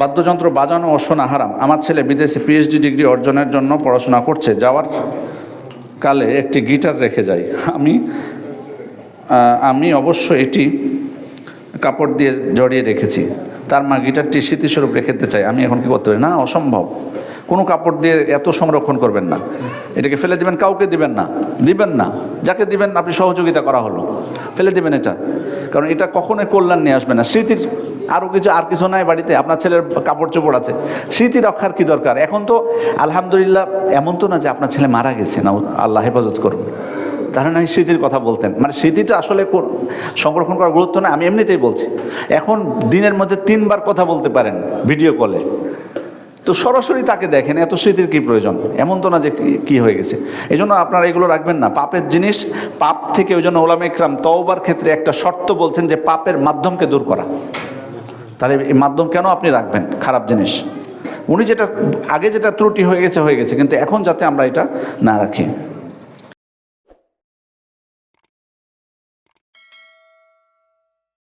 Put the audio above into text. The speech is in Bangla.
বাদ্যযন্ত্র বাজানো ও শোনা হারাম। আমার ছেলে বিদেশে পিএইচডি ডিগ্রি অর্জনের জন্য পড়াশোনা করছে, যাওয়ার কালে একটি গিটার রেখে যাই আমি আমি অবশ্য এটি কাপড় দিয়ে জড়িয়ে রেখেছি। তার মা গিটারটি স্মৃতিস্বরূপ রেখে দিতে চাই আমি এখন কি করতে পারি? না, অসম্ভব। কোনো কাপড় দিয়ে এত সংরক্ষণ করবেন না। এটাকে ফেলে দিবেন, কাউকে দিবেন না। দিবেন না। যাকে দিবেন, আপনি সহযোগিতা করা হলো। ফেলে দিবেন এটা। কারণ এটা কখনোই কল্যাণ নিয়ে আসবে না। স্মৃতির আরও কিছু, আর কিছু নাই বাড়িতে। আপনার ছেলের কাপড় চোপড় আছে। স্মৃতি রক্ষার কি দরকার? এখন তো আলহামদুলিল্লাহ এমন তো না যে আপনার ছেলে মারা গেছে না, আল্লাহ হেফাজত করুন। তাহলে না স্মৃতির কথা বলতেন। মানে স্মৃতিটা আসলে সংরক্ষণ করার গুরুত্ব না, আমি এমনিতেই বলছি। এখন দিনের মধ্যে তিনবার কথা বলতে পারেন ভিডিও কলে। তো সরাসরি তাকে দেখেন, এত স্মৃতির কি প্রয়োজন? এমন তো না যে কি হয়ে গেছে। এই জন্য আপনারা এগুলো রাখবেন না। পাপের জিনিস, পাপ থেকে ওই জন্য ওলামা ইকরাম তওবার ক্ষেত্রে একটা শর্ত বলছেন যে পাপের মাধ্যমকে দূর করা। তাহলে এই মাধ্যম কেন আপনি রাখবেন? খারাপ জিনিস। উনি যেটা, আগে যেটা ত্রুটি হয়ে গেছে হয়ে গেছে, কিন্তু এখন যাতে আমরা এটা না রাখি।